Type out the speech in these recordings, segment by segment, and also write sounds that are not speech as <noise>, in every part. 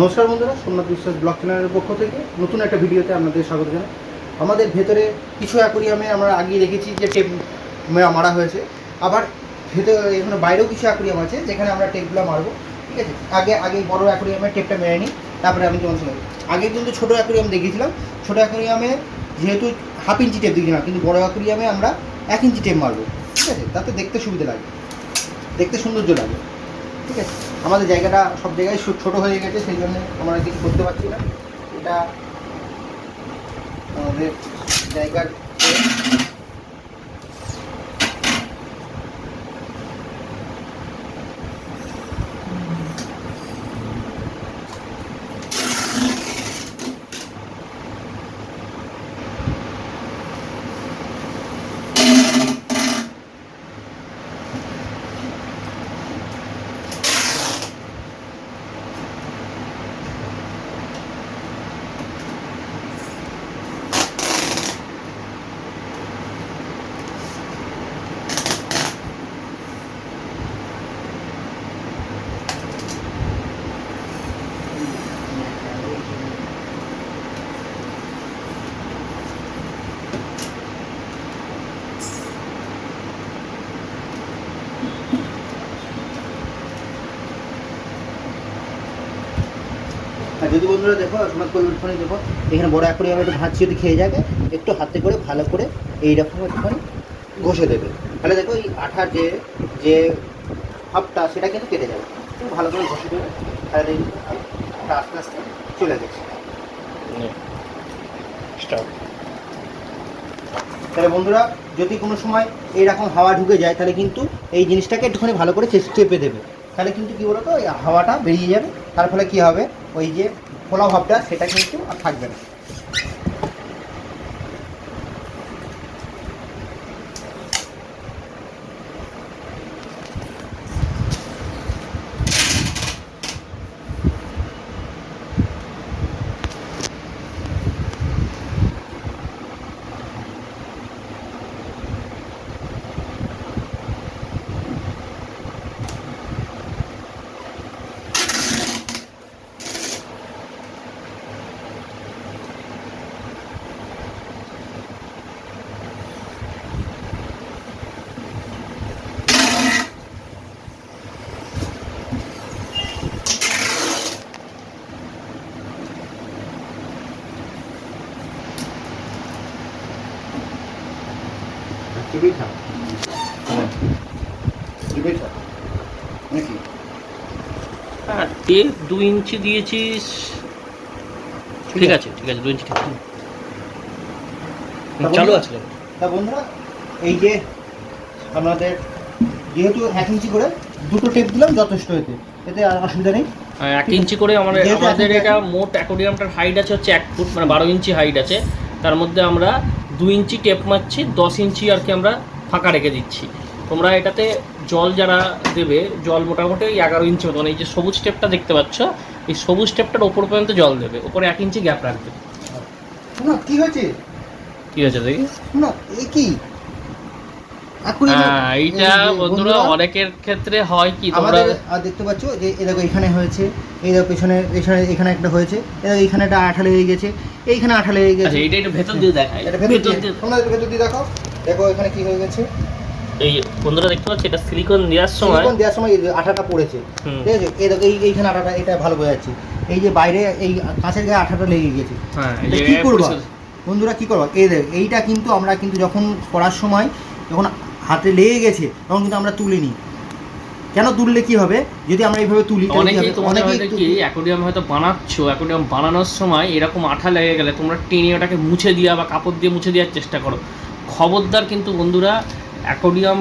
নমস্কার বন্ধুরা, সোমনাথ বিশ্বাস ব্লগ চ্যানেলের পক্ষ থেকে নতুন একটা ভিডিওতে আপনাদের স্বাগত জানাই। আমাদের ভেতরে কিছু অ্যাকোরিয়ামে আমরা আগিয়ে রেখেছি যে টেপ মারা হয়েছে। আবার ভেতরে এখানে বাইরেও কিছু অ্যাকোরিয়াম আছে, যেখানে আমরা টেপগুলো মারবো, ঠিক আছে? আগে আগে বড় অ্যাকোরিয়ামে টেপটা মেরে নিই তারপরে আমি তোমার সঙ্গে আগে কিন্তু ছোটো অ্যাকোরিয়াম দেখিয়েছিলাম, ছোটো অ্যাকোরিয়ামে যেহেতু হাফ ইঞ্চি টেপ দিয়েছিলাম, কিন্তু বড় অ্যাকোরিয়ামে আমরা এক ইঞ্চি টেপ মারবো, ঠিক আছে? তাতে দেখতে সুবিধা লাগে, দেখতে সৌন্দর্য লাগে, ঠিক আছে? আমাদের জায়গাটা সব জায়গায় ছোটো হয়ে গেছে, সেই জন্য আমরা কিছু করতে পারছি না। এটা আমাদের জায়গার যদি বন্ধুরা দেখো সমাজ পরিবর্তনে দেখো, এখানে বড় অ্যাকোরিয়াম একটু ভাঁজ যদি খেয়ে যাবে, একটু হাতে করে, ভালো করে এইরকম একটুখানি ঘষে দেবে। তাহলে দেখো এই আঠার যে যে ভাবটা, সেটা কিন্তু কেটে যাবে। একটু ভালো করে ঘষে দেবে, তাহলে দেখবে আস্তে আস্তে চলে গেছে। তাহলে বন্ধুরা, যদি কোনো সময় এইরকম হাওয়া ঢুকে যায়, তাহলে কিন্তু এই জিনিসটাকে একটুখানি ভালো করে চেপ- দেবে। তাহলে কিন্তু কী বলতো হাওয়াটা বেরিয়ে যাবে। তার ফলে কী হবে? ওই যে ফোলা ভাবটা, সেটা কিন্তু আর থাকবে না। নাকি? হ্যাঁ টেপ দু ইঞ্চি দিয়েছিস। ঠিক আছে। ঠিক আছে দু ইঞ্চি ঠিক চালু আছে তা বন্ধুরা এই যে আমাদের যেহেতু এক ইঞ্চি করে দুটো টেপ দিলাম যথেষ্ট এতে। এতে আর অসুবিধা নেই। হ্যাঁ, এক ইঞ্চি করে আমাদের আমাদের এটা মোট অ্যাকোরিয়ামটার হাইট আছে হচ্ছে এক ফুট মানে বারো ইঞ্চি হাইট আছে। তার মধ্যে আমরা দু ইঞ্চি টেপ মারছি দশ ইঞ্চি আর কি আমরা ফাঁকা রেখে দিচ্ছি। তোমরা এটাতে জল যারা দেবে জল মোটামুটি ওই এগারো ইঞ্চি মতো মানে এই যে সবুজ স্টেপটা দেখতে পাচ্ছ এই সবুজ স্টেপটার ওপর পর্যন্ত জল দেবে ওপরে এক ইঞ্চি গ্যাপ রাখবে। না কি হয়েছে? কি হয়েছে দেখি? না এ কি? এইটা বন্ধুরা অনেকের ক্ষেত্রে হয় কি তোমরা দেখতে পাচ্ছ যে এই এখানে হয়েছে এই দেখো পেছনে এখানে এখানে একটা হয়েছে এখানে একটা আঠা লেগে গেছে এইখানে আঠা লেগে গেছে। আচ্ছা এইটা একটু ভেতর দিয়ে দেখাই। এটা ভেতর দিয়ে তোমরা ভেতর দিয়ে দেখো। দেখো এখানে কি হয়ে গেছে। এই বন্ধুরা দেখতে পাচ্ছ এটা সিলিকন দেওয়ার সময় সিলিকন দেওয়ার সময় আঠাটা পড়েছে। ঠিক আছে? এই দেখো এইখানে আঠাটা এটা ভালো বোঝা যাচ্ছে। এই যে বাইরে এই কাঁচের গায়ে আঠাটা লেগে গেছে। হ্যাঁ কি করব? বন্ধুরা কি করব? এই দেখ এইটা কিন্তু আমরা কিন্তু যখন করার সময় যখন হাতে লেগে গেছে তখন কিন্তু আমরা তুলে নিই কেন তুললে কি হবে? যদি আমরা এইভাবে তুলি অ্যাকোডিয়াম অনেকেই তোমাদের হয়তো তু- কি অ্যাকোরিয়াম হয়তো বানাচ্ছ অ্যাকোরিয়াম বানানোর সময় এরকম আঠা লেগে গেলে তোমরা টেনে ওটাকে মুছে দেওয়া বা কাপড় দিয়ে মুছে দেওয়ার চেষ্টা করো। খবরদার কিন্তু বন্ধুরা অ্যাকোরিয়াম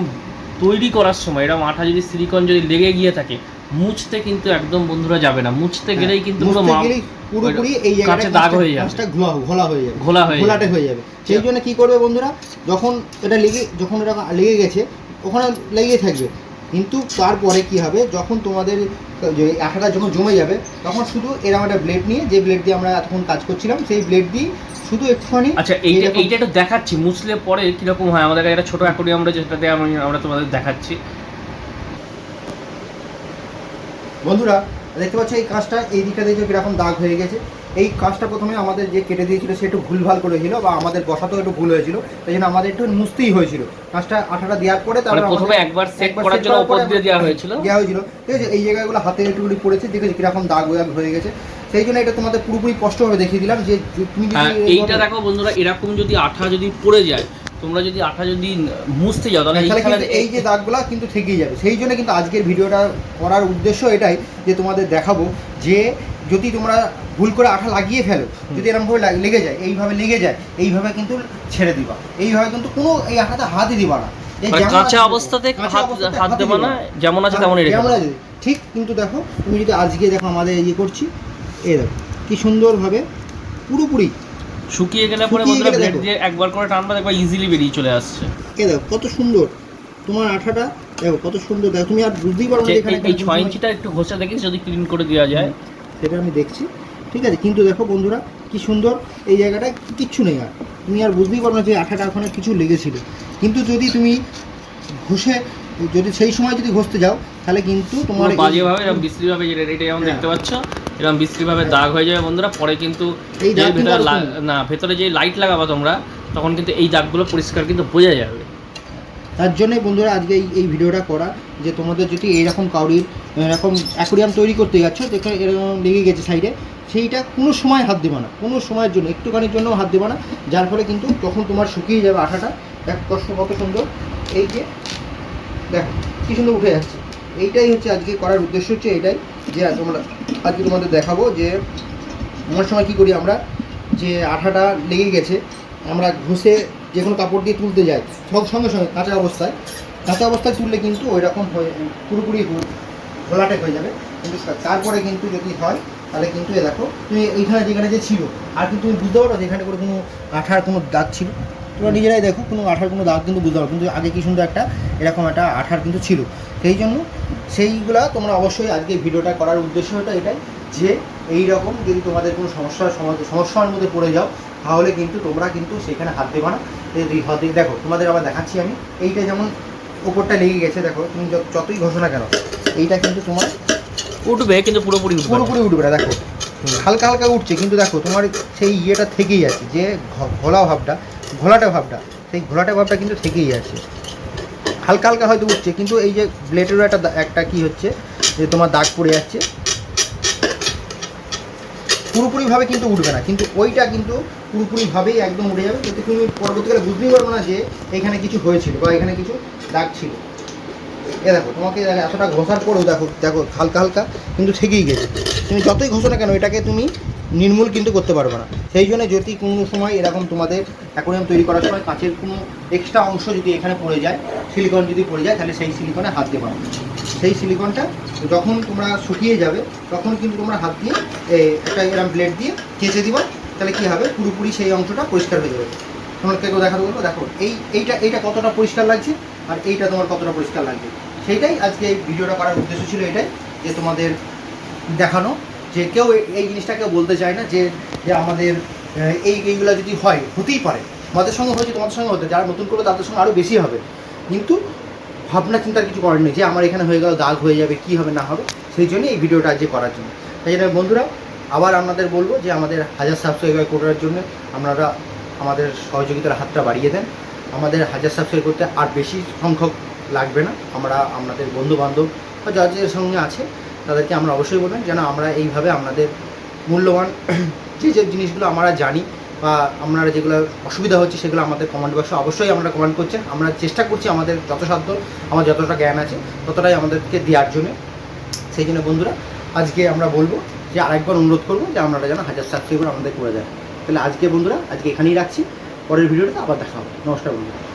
তৈরি করার সময় এরকম আঠা যদি সিলিকন যদি লেগে গিয়ে থাকে মুছতে কিন্তু একদম বন্ধুরা যাবে না। মুছতে গেলেই কিন্তু পুরো হ্যাঁ, পুরোপুরি এই জায়গাটা দাগ হয়ে যাবে। কাঁচটা ঘোলা ঘোলা হয়ে যাবে। ঘোলা হয়ে ঘোলাটে হয়ে যাবে। সেই জন্য কি করবে বন্ধুরা যখন এটা লেগে যখন এটা লেগে গেছে ওখানে লেগে থাকবে। কিন্তু তারপরে কি হবে যখন তোমাদের যে আঠাটা যখন জমে যাবে তখন শুধু এরকম একটা ব্লেড নিয়ে যে ব্লেড দিয়ে আমরা এতক্ষণ কাজ করছিলাম সেই ব্লেড দিয়ে শুধু একটুখানি আচ্ছা এইটা এইটা একটু দেখাচ্ছি। মুছলে পরে কীরকম হয়? আমাদের একটা ছোটো অ্যাকোরিয়াম আমরা যেটাতে আমি আমরা তোমাদের দেখাচ্ছি। বন্ধুরা দেখতে পাচ্ছ এই কাজটা এই দিকটা দেখছ কীরকম দাগ হয়ে গেছে। এই কাজটা প্রথমে আমাদের যে কেটে দিয়েছিল সে একটু ভুলভাল করেছিল বা আমাদের বসাতেও একটু ভুল হয়েছিল তাই জন্য আমাদের একটু মুছতেই হয়েছিল। কাজটা আঠাটা দেওয়ার পরে মানে তারপরে প্রথমে একবার সেট করার জন্য উপর দিয়ে দেওয়া হয়েছিল? দেওয়া হয়েছিল। ঠিক আছে এই জায়গাগুলো হাতে একটু পড়েছে দেখেছি কীরকম দাগ হয়ে গেছে? সেই জন্য এটা তোমাদের পুরোপুরি স্পষ্টভাবে দেখিয়ে দিলাম যে তুমি যদি হ্যাঁ, এইটা দেখো বন্ধুরা এরকম যদি আঠা যদি পড়ে যায় তোমরা যদি আঠা যদি মুছতে যাও তাহলে এইখানে কিন্তু এই যে দাগগুলো কিন্তু থেকেই যাবে। সেই জন্য কিন্তু আজকের ভিডিওটা করার উদ্দেশ্য এটাই যে তোমাদের দেখাবো যে যদি তোমরা ভুল করে আঠা লাগিয়ে ফেলো যদি এরকমভাবে লেগে যায় এইভাবে লেগে যায় এইভাবে কিন্তু ছেড়ে দিবা। এইভাবে কিন্তু কোনো এই আঠাতে হাতই দিবা না। মানে কাঁচা অবস্থাতে হাত দেবা না যেমন আছে তেমনই রেখে। ঠিক কিন্তু দেখো তুমি যদি আজকে দেখো আমাদের ইয়ে করছি এই দেখো কি সুন্দরভাবে পুরোপুরি শুকিয়ে গেলে পরে শুকিয়ে বন্ধুরা গেলে ব্লেড দেখো। দিয়ে একবার করে টানবা দেখবা ইজিলি বেরিয়ে চলে আসছে। এ দেখো কত সুন্দর। তোমার আঠাটা দেখো কত সুন্দর। দেখো তুমি আর বুঝতেই পারো না যে যে এখানে এই- এই ছয় ইঞ্চিটা একটু ঘষে দেখিস যদি ক্লিন করে দেওয়া যায়। সেটা আমি দেখছি। ঠিক আছে কিন্তু দেখো বন্ধুরা কি সুন্দর এই জায়গাটায় কিচ্ছু নেই আর। তুমি আর বুঝতেই পারো না যে আঠাটা ওখানে কিছু লেগেছিল। কিন্তু যদি তুমি ঘষে যদি সেই সময় যদি ঘষতে যাও তাহলে কিন্তু তোমার এই- বাজেভাবে এরকম বিশ্রীভাবে যেটা এটা যেমন হ্যাঁ। দেখতে পাচ্ছ এরকম বিশ্রীভাবে দাগ হয়ে যাবে বন্ধুরা পরে কিন্তু এই দাগ ভেতরে। না ভেতরে যে লাইট লাগাবা তোমরা তখন কিন্তু এই দাগগুলো পরিষ্কার কিন্তু বোঝা যাবে। তার জন্যই বন্ধুরা আজকে এই এই ভিডিওটা করা যে তোমাদের যদি এইরকম কাউরির এরকম অ্যাকোরিয়াম তৈরি করতে যাচ্ছ যেখানে এরকম লেগে গেছে সাইডে সেইটা কোনো সময় হাত দেবে না কোনো সময়ের জন্য একটুখানির জন্য হাত দেবে না যার ফলে কিন্তু তখন তোমার শুকিয়ে যাবে আঠাটা। এক কষ্ট কত সুন্দর। এই যে দেখো কি সুন্দর উঠে যাচ্ছে। এইটাই হচ্ছে আজকে করার উদ্দেশ্য হচ্ছে এটাই। যে তোমরা আজকে তোমাদের দেখাবো যে অনেক সময় কী করি আমরা? যে আঠাটা লেগে গেছে, আমরা ঘষে যে কোনো কাপড় দিয়ে তুলতে যাই, সব সঙ্গে সঙ্গে কাঁচা অবস্থায়। কাঁচা অবস্থায় তুললে কিন্তু ওই রকম হয়ে পুরোপুরি ঘোলাটে হয়ে যাবে। কিন্তু তারপরে কিন্তু যদি হয়, তাহলে কিন্তু এ দেখো, তুমি এইখানে যেখানে যে ছিল, আর কিন্তু তুমি বুঝতে পারো যেখানে করে কোনো আঠার কোনো দাগ ছিল। তোমরা নিজেরাই দেখো, কোনো আঠার কোনো দাগ কিন্তু বুঝতে পারো। কিন্তু আগে কি সুন্দর একটা এরকম একটা আঠার কিন্তু ছিল। সেই জন্য সেইগুলা তোমরা অবশ্যই আজকে ভিডিওটা করার উদ্দেশ্যটা এটাই যে এই রকম যদি তোমাদের কোনো সমস্যার সমস্যার মধ্যে পড়ে যাও তাহলে কিন্তু তোমরা কিন্তু সেখানে হাত দেবা না। হাতে দেখো তোমাদের আবার দেখাচ্ছি আমি। এইটা যেমন ওপরটা লেগে গেছে দেখো তুমি যত- যতই ঘোষণা কেন এইটা কিন্তু তোমার উঠবে কিন্তু পুরোপুরি উঠবে পুরোপুরি উঠবে না দেখো। হালকা হালকা উঠছে কিন্তু দেখো তোমার সেই ইয়েটা থেকেই আছে যে ঘোলা ভাবটা ঘোলাটা ভাবটা সেই ঘোলাটা ভাবটা কিন্তু থেকেই আছে হালকা হালকা হয়তো উঠছে, কিন্তু এই যে ব্লেডেরও একটা একটা কি হচ্ছে, যে তোমার দাগ পড়ে যাচ্ছে। পুরোপুরিভাবে কিন্তু উঠবে না, কিন্তু ওইটা কিন্তু পুরোপুরিভাবেই একদম উঠে যাবে। যাতে তুমি পরবর্তীকালে বুঝতেই পারবে না যে এখানে কিছু হয়েছিল বা এখানে কিছু দাগ ছিল। এ দেখো, তোমাকে এতটা ঘষার পরেও দেখো দেখো হালকা হালকা, কিন্তু থেকেই গেছে। তুমি যতই ঘষো না কেন, এটাকে তুমি নির্মূল কিন্তু করতে পারবে না। সেই জন্য যদি কোনো সময় এরকম তোমাদের অ্যাকোরিয়াম তৈরি করার সময় কাঁচের কোনো এক্সট্রা অংশ যদি এখানে পড়ে যায় সিলিকন যদি পড়ে যায়, তাহলে সেই সিলিকনে হাত দেবে সেই সিলিকনটা যখন তোমরা শুকিয়ে যাবে, তখন কিন্তু তোমরা হাত দিয়ে একটা এরকম ব্লেড দিয়ে কেচে দিবা, তাহলে কী হবে? পুরোপুরি সেই অংশটা পরিষ্কার হয়ে যাবে। তোমাকে কেউ দেখাতে বলব দেখো, এই, এইটা এইটা কতটা পরিষ্কার লাগছে আর এইটা তোমার কতটা পরিষ্কার লাগছে। সেইটাই আজকে এই ভিডিওটা করার উদ্দেশ্য ছিল এটাই, যে তোমাদের দেখানো। যে কেউ এই- এই জিনিসটা কেউ বলতে চায় না যে যে আমাদের এই এইগুলো যদি হয়, হতেই পারে। আমাদের সঙ্গে হয়েছে, তোমাদের সঙ্গে হতে যারা নতুন করে তাদের সঙ্গে আরও বেশি হবে। কিন্তু ভাবনা চিন্তার কিছু করার নেই যে আমার এখানে হয়ে গেল, দাগ হয়ে যাবে, কী হবে, না হবে, সেই জন্য এই ভিডিওটা আজকে করার জন্য। তাই জন্য বন্ধুরা, আবার আপনাদের বলব যে আমাদের হাজার সাবস্ক্রাইবার করার জন্য আপনারা আমাদের সহযোগিতার হাতটা বাড়িয়ে দেন। আমাদের হাজার সাবস্ক্রাইব করতে আর বেশি সংখ্যক লাগবে না। আমরা, আপনাদের বন্ধু বান্ধব বা যাদের সঙ্গে আছে তাদেরকে আমরা অবশ্যই বলবেন যেন আমরা এইভাবে আপনাদের মূল্যবান <clears throat> যে যে জিনিসগুলো আমরা জানি বা আপনারা যেগুলো অসুবিধা হচ্ছে সেগুলো আমাদের কমেন্ট বক্সে অবশ্যই আপনারা কমেন্ট করছেন। আমরা চেষ্টা করছি আমাদের যথাসাধ্য, আমার যতটা জ্ঞান আছে ততটাই আমাদেরকে দেওয়ার জন্য। সেই জন্য বন্ধুরা, আজকে আমরা বলব যে আরেকবার অনুরোধ করব যে আপনারা যেন হাজার সাবস্ক্রাইবার আমাদের করে দেন। তাহলে আজকে বন্ধুরা, আজকে এখানেই রাখছি। পরের ভিডিওতে আবার দেখা হবে। নমস্কার বন্ধুরা।